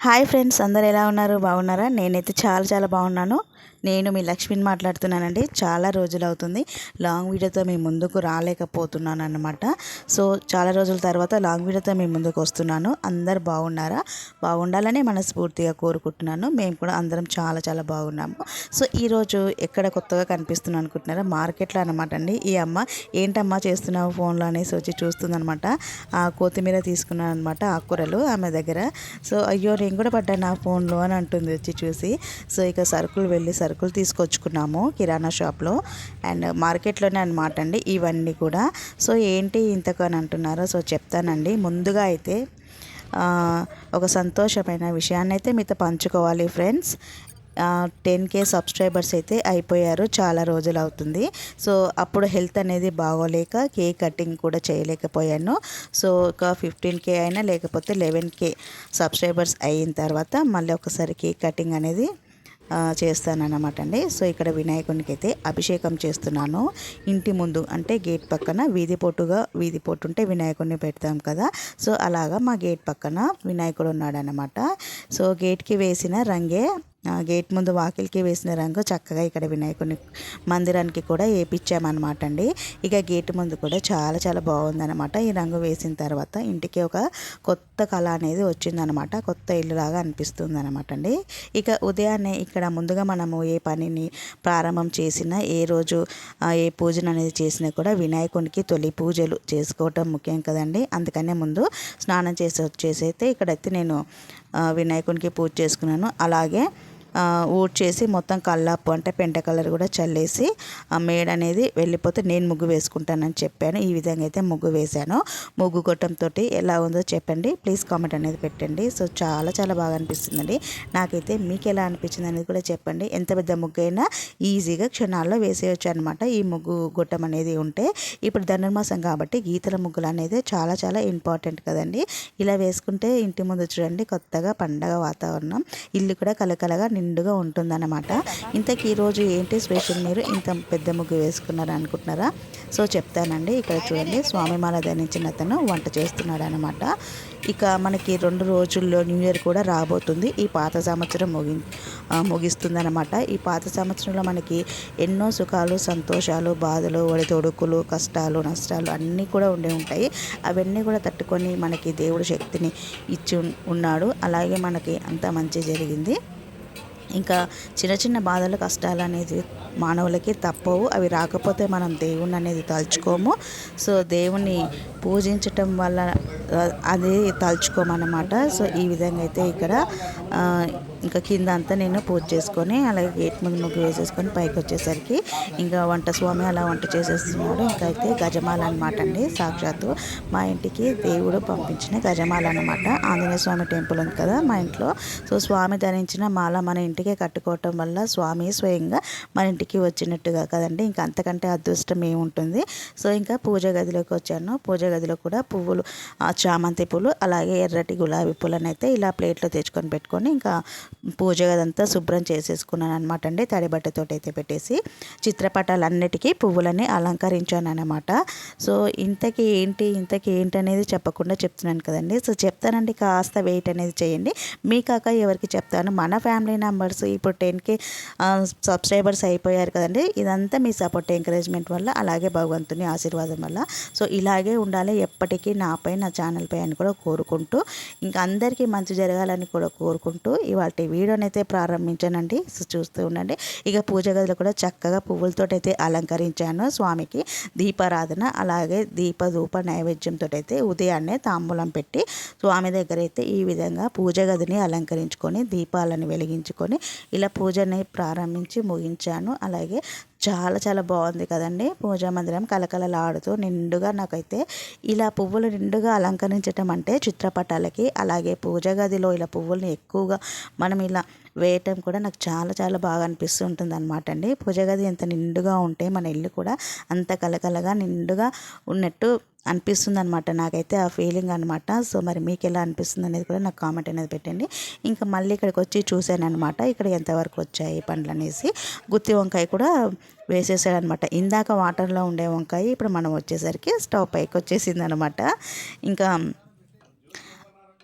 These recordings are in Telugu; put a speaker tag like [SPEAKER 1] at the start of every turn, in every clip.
[SPEAKER 1] హాయ్ ఫ్రెండ్స్ అందరు ఎలా ఉన్నారు? బాగున్నారా? నేనైతే చాలా చాలా బాగున్నాను. నేను మీ లక్ష్మిని మాట్లాడుతున్నానండి. చాలా రోజులు అవుతుంది లాంగ్ వీడియోతో మీ ముందుకు రాలేకపోతున్నాను అనమాట సో చాలా రోజుల తర్వాత లాంగ్ వీడియోతో మీ ముందుకు వస్తున్నాను. అందరు బాగున్నారా? బాగుండాలని మనస్ఫూర్తిగా కోరుకుంటున్నాను. మేము కూడా అందరం చాలా చాలా బాగున్నాము. సో ఈరోజు ఎక్కడ కొత్తగా కనిపిస్తున్నాను అనుకుంటున్నారా? మార్కెట్లో అనమాట అండి. ఈ అమ్మ ఏంటమ్మా చేస్తున్నావు ఫోన్లో? అనేసి వచ్చి చూస్తుందనమాట ఆ కొత్తిమీర తీసుకున్నాను అనమాట ఆకుకూరలు ఆమె దగ్గర. సో అయ్యో నేను కూడా పడ్డాను నా ఫోన్లో అని అంటుంది వచ్చి చూసి. సో ఇక సరుకులు వెళ్ళి సరుకులు సరుకులు తీసుకొచ్చుకున్నాము కిరాణా షాప్లో. అండ్ మార్కెట్లోనే అనమాట అండి ఇవన్నీ కూడా. సో ఏంటి ఇంతకు అని అంటున్నారో సో చెప్తానండి. ముందుగా అయితే ఒక సంతోషమైన విషయాన్ని అయితే మీతో పంచుకోవాలి ఫ్రెండ్స్. టెన్ కే సబ్స్క్రైబర్స్ అయితే అయిపోయారు చాలా రోజులు అవుతుంది. సో అప్పుడు హెల్త్ అనేది బాగోలేక కేక్ కటింగ్ కూడా చేయలేకపోయాను. సో ఒక ఫిఫ్టీన్ కే అయినా లేకపోతే లెవెన్ కే సబ్స్క్రైబర్స్ అయిన తర్వాత మళ్ళీ ఒకసారి కేక్ కటింగ్ అనేది చేస్తానన్నమాట అండి సో ఇక్కడ వినాయకునికి అయితే అభిషేకం చేస్తున్నాను. ఇంటి ముందు అంటే గేట్ పక్కన వీధి పొట్టుగా వీధి పొట్టు ఉంటే వినాయకుడిని పెడతాం కదా. సో అలాగా మా గేట్ పక్కన వినాయకుడు ఉన్నాడనమాట సో గేట్కి వేసిన రంగే గేట్ ముందు వాకిలికి వేసిన రంగు చక్కగా ఇక్కడ వినాయకుని మందిరానికి కూడా వేపించామన్నమాట అండి. ఇక గేట్ ముందు కూడా చాలా చాలా బాగుందన్నమాట. ఈ రంగు వేసిన తర్వాత ఇంటికి ఒక కొత్త కళ అనేది వచ్చిందనమాట కొత్త ఇల్లులాగా అనిపిస్తుంది అనమాట అండి. ఇక ఉదయాన్నే ఇక్కడ ముందుగా మనము ఏ పనిని ప్రారంభం చేసినా ఏ రోజు ఏ పూజను అనేది చేసినా కూడా వినాయకునికి తొలి పూజలు చేసుకోవటం ముఖ్యం కదండి. అందుకనే ముందు స్నానం చేసి వచ్చేసి అయితే ఇక్కడైతే నేను వినాయకునికి పూజ చేసుకున్నాను. అలాగే ఊడ్చేసి మొత్తం కల్లాపు అంటే పెంట కలర్ కూడా చల్లేసి ఆ మేడ అనేది వెళ్ళిపోతే నేను ముగ్గు వేసుకుంటానని చెప్పాను. ఈ విధంగా అయితే ముగ్గు వేశాను. ముగ్గు కొట్టంతో ఎలా ఉందో చెప్పండి. ప్లీజ్ కామెంట్ అనేది పెట్టండి. సో చాలా చాలా బాగా అనిపిస్తుందండి. నాకైతే మీకు ఎలా అనిపించింది అనేది కూడా చెప్పండి. ఎంత పెద్ద ముగ్గు అయినా ఈజీగా క్షణాల్లో వేసేయచ్చు అనమాట ఈ ముగ్గు గొట్టం అనేది ఉంటే ఇప్పుడు ధనుర్మాసం కాబట్టి గీతల ముగ్గులు అనేది చాలా చాలా ఇంపార్టెంట్ కదండి. ఇలా వేసుకుంటే ఇంటి ముందు చూడండి కొత్తగా పండగ వాతావరణం. ఇల్లు కూడా కలకలగా నిండుగా ఉంటుందన్నమాట. ఇంతకీ ఈరోజు ఏంటి స్పెషల్ మీరు? ఇంత పెద్ద ముగ్గు వేసుకున్నారు అనుకుంటున్నారా? సో చెప్తానండి. ఇక్కడ చూడండి. స్వామిమాల ధరించిన అతను వంట చేస్తున్నాడు అనమాట ఇక మనకి రెండు రోజుల్లో న్యూ ఇయర్ కూడా రాబోతుంది. ఈ పాత సంవత్సరం ముగి ముగిస్తుంది అనమాట ఈ పాత సంవత్సరంలో మనకి ఎన్నో సుఖాలు సంతోషాలు బాధలు ఒడితొడుకులు కష్టాలు నష్టాలు అన్నీ కూడా ఉండే ఉంటాయి. అవన్నీ కూడా తట్టుకొని మనకి దేవుడు శక్తిని ఇచ్చి ఉన్నాడు. అలాగే మనకి అంత మంచి జరిగింది. ఇంకా చిన్న చిన్న బాధలు కష్టాలు అనేది మానవులకి తప్పవు. అవి రాకపోతే మనం దేవుణ్ణి అనేది తలుచుకోము. సో దేవుణ్ణి పూజించటం వల్ల అది తలుచుకోమన్నమాట. సో ఈ విధంగా అయితే ఇక్కడ ఇంకా కింద అంతా నేను పూజ చేసుకొని అలాగే గేట్ ముందు ముగ్గు వేసేసుకొని పైకి వచ్చేసరికి ఇంకా వంట స్వామి అలా వంట చేసేస్తున్నాడు. ఇంకా అయితే గజమాల అనమాట అండి. సాక్షాత్తు మా ఇంటికి దేవుడు పంపించిన గజమాల అనమాట ఆంజనేయ స్వామి టెంపుల్ ఉంది కదా మా ఇంట్లో. సో స్వామి ధరించిన మాల మన ఇంటికే కట్టుకోవటం వల్ల స్వామి స్వయంగా మన ఇంటికి వచ్చినట్టుగా కదండి. ఇంకా అంతకంటే అదృష్టం ఏముంటుంది? సో ఇంకా పూజ గదిలోకి వచ్చాను. పూజ గదిలో కూడా పువ్వులు చామంతి పూలు అలాగే ఎర్రటి గులాబీ పూలను అయితే ఇలా ప్లేట్లో తెచ్చుకొని పెట్టుకొని ఇంకా పూజ గదంతా శుభ్రం చేసేసుకున్నాను అనమాట అండి. తడి బట్టతో అయితే పెట్టేసి చిత్రపటాలన్నిటికీ పువ్వులని అలంకరించాను అనమాట సో ఇంతకీ ఏంటి ఇంతకీ ఏంటి అనేది చెప్పకుండా చెప్తున్నాను కదండి. సో చెప్తానండి కాస్త వెయిట్ అనేది చేయండి. మీ కాక ఎవరికి చెప్తాను మన ఫ్యామిలీ మెంబర్స్ ఇప్పుడు టెన్కి సబ్స్క్రైబర్స్ అయిపోయారు కదండి. ఇదంతా మీ సపోర్ట్ ఎంకరేజ్మెంట్ వల్ల అలాగే భగవంతుని ఆశీర్వాదం వల్ల. సో ఇలాగే ఉండాలి ఎప్పటికీ నాపై నా ఛానల్పై అని కూడా కోరుకుంటూ ఇంకా అందరికీ మంచి జరగాలని కూడా కోరుకుంటూ ఇవాళ వీడియోని అయితే ప్రారంభించానండి. చూస్తూ ఉండండి. ఇక పూజ గదిలో కూడా చక్కగా పువ్వులతో అయితే అలంకరించాను స్వామికి. దీపారాధన అలాగే దీప ధూప నైవేద్యంతో అయితే ఉదయాన్నే తాంబూలం పెట్టి స్వామి దగ్గర అయితే ఈ విధంగా పూజ గదిని అలంకరించుకొని దీపాలను వెలిగించుకొని ఇలా పూజని ప్రారంభించి ముగించాను. అలాగే చాలా చాలా బాగుంది కదండి. పూజా మందిరం కలకలలాడుతూ నిండుగా నాకైతే ఇలా పువ్వులు నిండుగా అలంకరించటం అంటే చిత్రపటాలకి అలాగే పూజ గదిలో ఇలా పువ్వుల్ని ఎక్కువగా మనం ఇలా వేయటం కూడా నాకు చాలా చాలా బాగా అనిపిస్తూ ఉంటుంది అనమాట అండి. పూజ గది ఎంత నిండుగా ఉంటే మన ఇల్లు కూడా అంత కలకలగా నిండుగా ఉన్నట్టు అనిపిస్తుంది అనమాట నాకైతే ఆ ఫీలింగ్ అనమాట సో మరి మీకు ఎలా అనిపిస్తుంది అనేది కూడా నాకు కామెంట్ అనేది పెట్టండి. ఇంకా మళ్ళీ ఇక్కడికి వచ్చి చూశాను అనమాట ఇక్కడ ఎంతవరకు వచ్చాయి పండ్లు అనేసి గుత్తి వంకాయ కూడా వేసేసాడనమాట ఇందాక వాటర్లో ఉండే వంకాయ ఇప్పుడు మనం వచ్చేసరికి స్టవ్ పైకి వచ్చేసింది అనమాట ఇంకా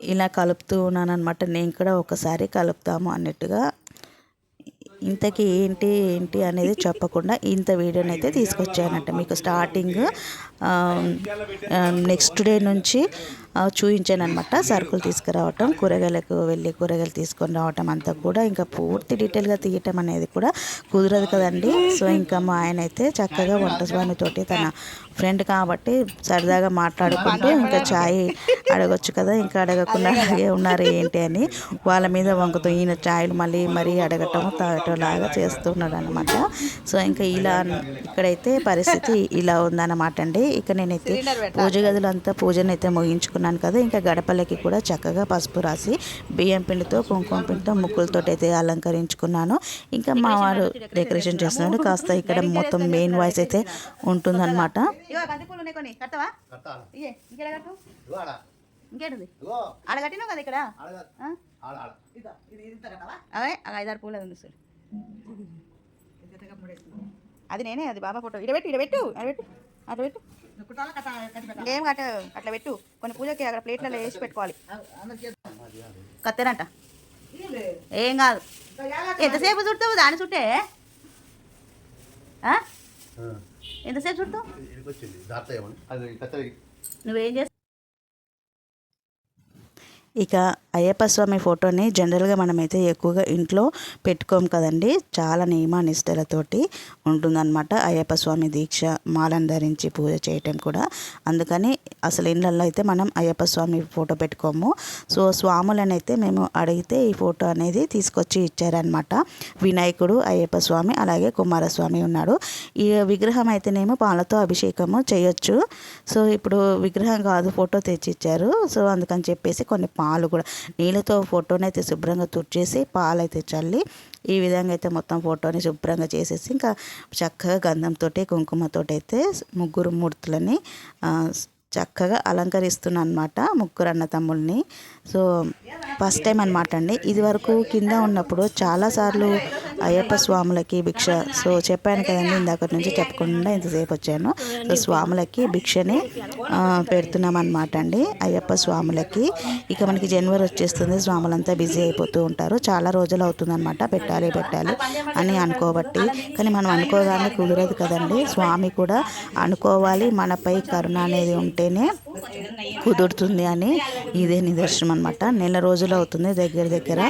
[SPEAKER 1] ఇలా కలుపుతూ ఉన్నాను అనమాట నేను కూడా ఒకసారి కలుపుతాము అన్నట్టుగా. ఇంతకీ ఏంటి ఏంటి అనేది చెప్పకుండా ఇంత వీడియోని అయితే తీసుకొచ్చానంట. మీకు స్టార్టింగ్ నెక్స్ట్ డే నుంచి చూయించాను చూపించాను అనమాట సరుకులు తీసుకురావటం కూరగాయలకు వెళ్ళి కూరగాయలు తీసుకొని రావటం అంతా కూడా ఇంకా పూర్తి డీటెయిల్గా తీయటం అనేది కూడా కుదరదు కదండి. సో ఇంకా మా ఆయన అయితే చక్కగా వంట స్వామితోటి తన ఫ్రెండ్ కాబట్టి సరదాగా మాట్లాడుకుంటూ ఇంకా ఛాయ్ అడగొచ్చు కదా ఇంకా అడగకుండా అలాగే ఉన్నారు ఏంటి అని వాళ్ళ మీద వంకుతూ ఈయన ఛాయ్లు మళ్ళీ మరీ అడగటం తాగటం లాగా చేస్తున్నాడు అనమాట సో ఇంకా ఇలా ఇక్కడైతే పరిస్థితి ఇలా ఉందన్నమాట అండి. ఇక నేనైతే పూజ గదిలో అంతా పూజను అయితే ముగించుకున్నాను కదా ఇంకా గడపలకి కూడా చక్కగా పసుపు రాసి బియ్యం పిండితో కుంకుమ పిండితో ముక్కులతో అయితే అలంకరించుకున్నాను. ఇంకా మా వారు డెకరేషన్ చేస్తున్నాడు. కాస్త ఇక్కడ మొత్తం మెయిన్ వాయిస్ అయితే ఉంటుందన్నమాట.
[SPEAKER 2] ఇంకేంటిది? కదా ఇక్కడ? అవే ఐదారు పూలు ఉంది అది నేనే అది బాబా ఫోటో. ఇడ పెట్టు ఇడ పెట్టు అడ పెట్టు అట్లా పెట్టు. ఏం కట్ట అట్లా పెట్టు. కొన్ని పూజకి అక్కడ ప్లేట్లలో వేసి పెట్టుకోవాలి. కత్తెరంట. ఏం కాదు. ఎంతసేపు చుడతావు దాని చుట్టే. ఎంతసేపు చుడతావు? నువ్వేం చేస్తావు?
[SPEAKER 1] ఇక అయ్యప్ప స్వామి ఫోటోని జనరల్గా మనమైతే ఎక్కువగా ఇంట్లో పెట్టుకోం కదండి. చాలా నియమ నిష్టలతోటి ఉంటుందన్నమాట అయ్యప్ప స్వామి దీక్ష మాలను ధరించి పూజ చేయటం కూడా. అందుకని అసలు ఇళ్ళల్లో అయితే మనం అయ్యప్ప స్వామి ఫోటో పెట్టుకోము. సో స్వాములను అయితే మేము అడిగితే ఈ ఫోటో అనేది తీసుకొచ్చి ఇచ్చారనమాట వినాయకుడు అయ్యప్ప స్వామి అలాగే కుమారస్వామి ఉన్నాడు ఈ విగ్రహం అయితేనేమో పాలతో అభిషేకము చేయొచ్చు. సో ఇప్పుడు విగ్రహం కాదు ఫోటో తెచ్చి ఇచ్చారు సో అందుకని చెప్పేసి కొన్ని పాలు కూడా నీళ్ళతో ఫోటోని అయితే శుభ్రంగా తుడిచేసి పాలు అయితే చల్లి ఈ విధంగా అయితే మొత్తం ఫోటోని శుభ్రంగా చేసేసి ఇంకా చక్కగా గంధంతో కుంకుమతో అయితే ముగ్గురు మూర్తులని చక్కగా అలంకరిస్తున్నాను అనమాట ముగ్గురు అన్న తమ్ముల్ని. సో ఫస్ట్ టైం అనమాట అండి. ఇది వరకు కింద ఉన్నప్పుడు చాలాసార్లు అయ్యప్ప స్వాములకి భిక్ష సో చెప్పాను కదండి ఇందాక నుంచి చెప్పకుండా ఇంతసేపు వచ్చాను. సో స్వాములకి భిక్షని పెడుతున్నాం అనమాట అండి అయ్యప్ప స్వాములకి. ఇక మనకి జనవరి వచ్చేస్తుంది స్వాములంతా బిజీ అయిపోతూ ఉంటారు. చాలా రోజులు అవుతుందన్నమాట పెట్టాలి పెట్టాలి అని అనుకోబట్టి. కానీ మనం అనుకోగానే కుదరదు కదండి. స్వామి కూడా అనుకోవాలి మనపై కరుణ అనేది ఉంటేనే కుదురుతుంది అని ఇదే నిదర్శనం అనమాట నెల రోజులు అవుతుంది దగ్గర దగ్గర.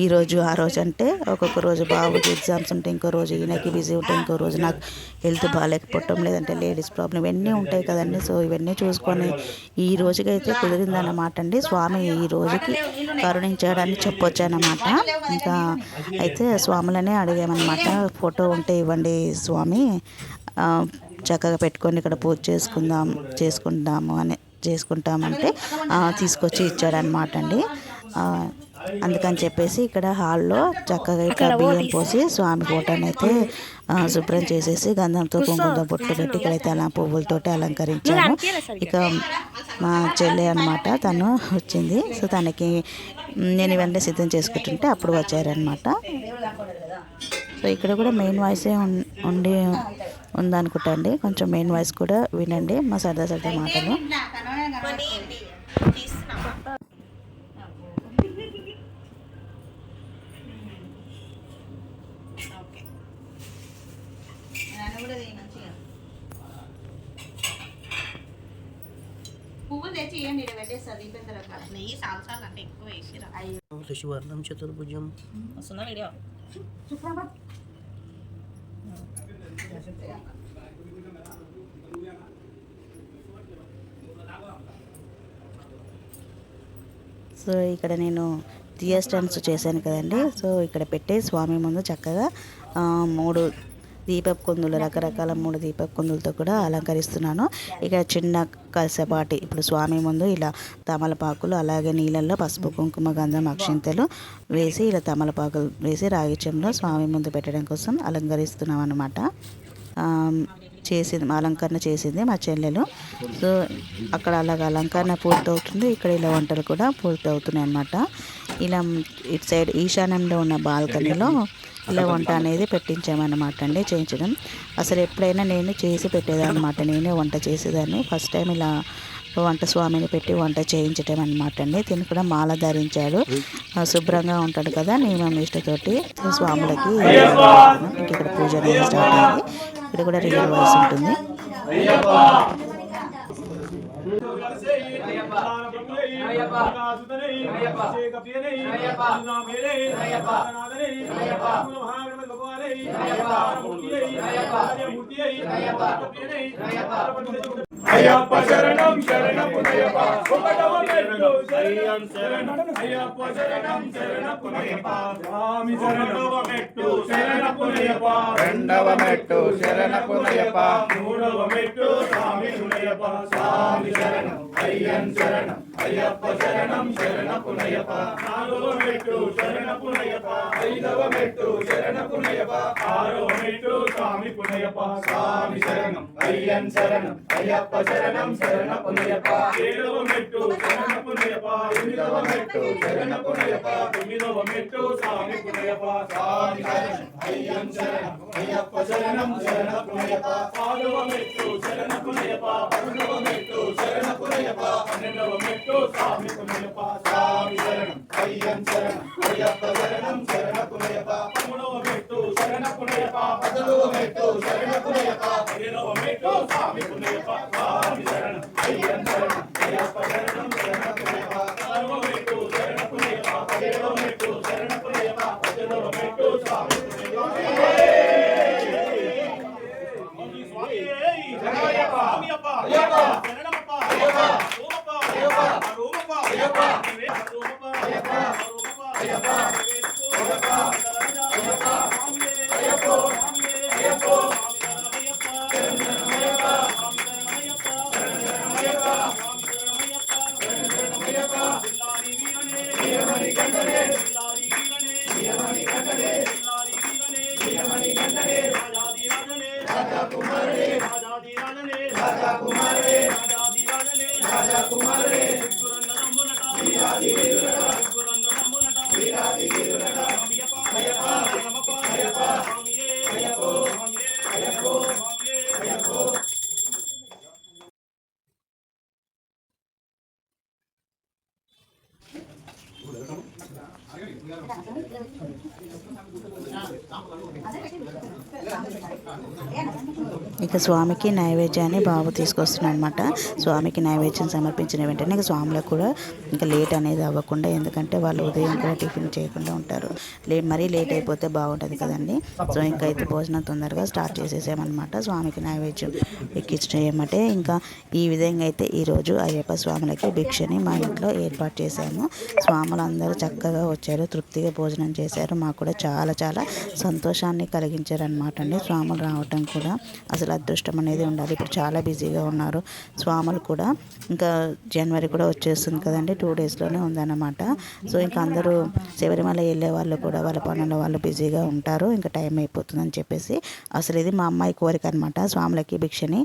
[SPEAKER 1] ఈ రోజు ఆ రోజు అంటే ఒక్కొక్క రోజు బాబుకి ఎగ్జామ్స్ ఉంటే ఇంకో రోజు ఈయనకి బిజీ ఉంటే ఇంకో రోజు నాకు హెల్త్ బాగాలేకపోవటం లేదంటే లేడీస్ ప్రాబ్లం ఇవన్నీ ఉంటాయి కదండి. సో ఇవన్నీ చూసుకొని ఈ రోజుకైతే కుదిరిందన్నమాట అండి. స్వామి ఈ రోజుకి కరుణించాడని చెప్పొచ్చు అనమాట ఇంకా అయితే స్వాములనే అడిగామన్నమాట. ఫోటో ఉంటే ఇవ్వండి స్వామి. చక్కగా పెట్టుకొని ఇక్కడ పూజ చేసుకుందాం చేసుకుందాము అని చేసుకుంటామంటే తీసుకొచ్చి ఇచ్చాడనమాట అండి. అందుకని చెప్పేసి ఇక్కడ హాల్లో చక్కగా ఇక్కడ బియ్యం పోసి స్వామి ఫోటోని అయితే శుభ్రం చేసేసి గంధంతో కుంకుమతో బొట్లు పెట్టి ఇక్కడైతే అలా పువ్వులతోటి అలంకరించాను ఇక మా చెల్లె అనమాట తను వచ్చింది. సో తనకి నేను ఇవన్నీ సిద్ధం చేసుకుంటుంటే అప్పుడు వచ్చారనమాట సో ఇక్కడ కూడా మెయిన్ వాయిసే ఉండి ఉందనుకుంటా అండి కొంచెం మెయిన్ వాయిస్ కూడా వినండి. మా సరదా సరదా మాటలు.
[SPEAKER 2] పువ్వులు తెచ్చి ఇవ్వండి ఇక్కడ
[SPEAKER 1] సో ఇక్కడ నేను దియా స్టాండ్స్ చేశాను కదండి. సో ఇక్కడ పెట్టే స్వామి ముందు చక్కగా మూడు దీపపు కుందులు రకరకాల మూడు దీపపు కుందులతో కూడా అలంకరిస్తున్నాను. ఇక్కడ చిన్న కలసపాటి ఇప్పుడు స్వామి ముందు ఇలా తమలపాకులు అలాగే నీళ్ళల్లో పసుపు కుంకుమ గంధం అక్షింతలు వేసి ఇలా తమలపాకులు వేసి రాగి స్వామి ముందు పెట్టడం కోసం అలంకరిస్తున్నాం అనమాట చేసింది అలంకరణ చేసింది మా చెల్లెలు. సో అక్కడ అలాగ అలంకరణ పూర్తవుతుంది. ఇక్కడ ఇలా వంటలు కూడా పూర్తి అవుతున్నాయి అన్నమాట ఇలా ఇటు సైడ్ ఈశాన్యంలో ఉన్న బాల్కనీలో ఇలా వంట అనేది పెట్టించామన్నమాట అండి చేయించడం. అసలు ఎప్పుడైనా నేను చేసి పెట్టేదాన్ని అనమాట నేనే వంట చేసేదాన్ని. ఫస్ట్ టైం ఇలా వంట స్వామిని పెట్టి వంట చేయించటం అనమాట అండి. తిని కూడా మాల ధరించాడు. శుభ్రంగా ఉంటాడు కదా నియమం నిష్టతోటి సో స్వాములకి ఇంక ఇక్కడ పూజ అనేది స్టార్ట్ అయింది. ఇక్కడ కూడా రియల్ వాయిస్ ఉంటుంది.
[SPEAKER 3] అయ్యప్ప శరణం ఒకటవ మెట్టు శరణం. శరణం. అయ్యప్ప శరణం శరణపునయప స్వామి శరణవ మెట్టు శరణపునయప
[SPEAKER 4] రెండవ మెట్టు శరణపునయప
[SPEAKER 3] మూడవ మెట్టు స్వామి సునయప స్వామి శరణం అయ్యన్ శరణం. అయ్యప్ప శరణం శరణపునయప నాలుగవ మెట్టు శరణపునయప ఐదవ మెట్టు ఆరవ మెట్టు స్వామి పునయప. స్వామి శరణం అయ్యన్ శరణం. అయ్యప్ప శరణం శరణపునయప ఏడవ మెట్టు శరణపునయప ఎనిమిదవ మెట్టు శరణపునయప తొమ్మిదవ మెట్టు స్వామి పునయప స్వామి శరణం అయ్యన్ శరణం అయ్యప్ప శరణం శరణపునయప ఆరవ మెట్టు శరణపునయప పదకొండవ మెట్టు శరణపునయప పన్నెండవ మెట్టు స్వామి పునయప స్వామి శరణం అయ్యన్ శరణం. అయ్యప్ప శరణం శరణపునయప పదమూడవ మెట్టు శరణపునయప పదకొండవ మెట్టు శరణపునయప పదిహేనవ మెట్టు राजा कुमार राजा कुमार రాజకుమారే వీరాది వీరులట వీరాది వీరులట వీరాది వీరులట
[SPEAKER 1] ఇక స్వామికి నైవేద్యాన్ని బాబు తీసుకొస్తున్నాడు అనమాట స్వామికి నైవేద్యం సమర్పించిన వెంటనే ఇక స్వాములకు కూడా ఇంకా లేట్ అనేది అవ్వకుండా ఎందుకంటే వాళ్ళు ఉదయం కూడా టిఫిన్ చేయకుండా ఉంటారు. లే మరీ లేట్ అయిపోతే బాగుంటుంది కదండి. సో ఇంకా అయితే భోజనం తొందరగా స్టార్ట్ చేసేసామన్నమాట. స్వామికి నైవేద్యం ఎక్కించమంటే ఇంకా ఈ విధంగా అయితే ఈరోజు అయ్యప్ప స్వాములకి భిక్షని మా ఇంట్లో ఏర్పాటు చేశాము. స్వాములు అందరూ చక్కగా వచ్చారు తృప్తిగా భోజనం చేశారు. మాకు కూడా చాలా చాలా సంతోషాన్ని కలిగించారు అనమాట అండి. స్వాములు రావటం కూడా అసలు అదృష్టం అనేది ఉండాలి. ఇప్పుడు చాలా బిజీగా ఉన్నారు. స్వాములు కూడా. ఇంకా జనవరి కూడా వచ్చేస్తుంది కదండి. టూ డేస్లోనే ఉందన్నమాట. సో ఇంకా అందరూ శబరిమల వెళ్ళే వాళ్ళు కూడా వాళ్ళ పనుల వాళ్ళు బిజీగా ఉంటారు. ఇంకా టైం అయిపోతుందని చెప్పేసి అసలు ఇది మా అమ్మాయి కోరిక అనమాట స్వాములకి భిక్షని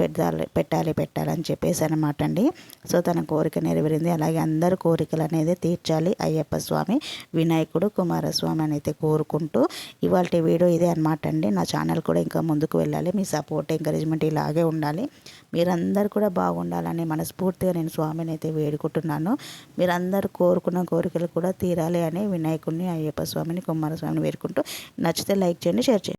[SPEAKER 1] పెట్టాలి పెట్టాలి పెట్టాలని చెప్పేసి అనమాట అండి. సో తన కోరిక నెరవేరింది. అలాగే అందరు కోరికలు అనేది తీర్చాలి. అయ్యప్ప స్వామి వినాయకుడు కుమారస్వామి అని అయితే కోరుకుంటూ ఇవాళ వీడియో ఇదే అనమాట అండి. నా ఛానల్ కూడా ఇంకా ముందుకు వెళ్ళాలి. మీ సపోర్ట్ ఎంకరేజ్మెంట్ ఇలాగే ఉండాలి. మీరందరూ కూడా బాగుండాలని మనస్ఫూర్తిగా నేను స్వామిని అయితే వేడుకుంటున్నాను. మీరందరూ కోరుకున్న కోరికలు కూడా తీరాలి అని వినాయకుడిని అయ్యప్ప స్వామిని కుమారస్వామిని వేడుకుంటూ నచ్చితే లైక్ చేయండి షేర్ చేయండి.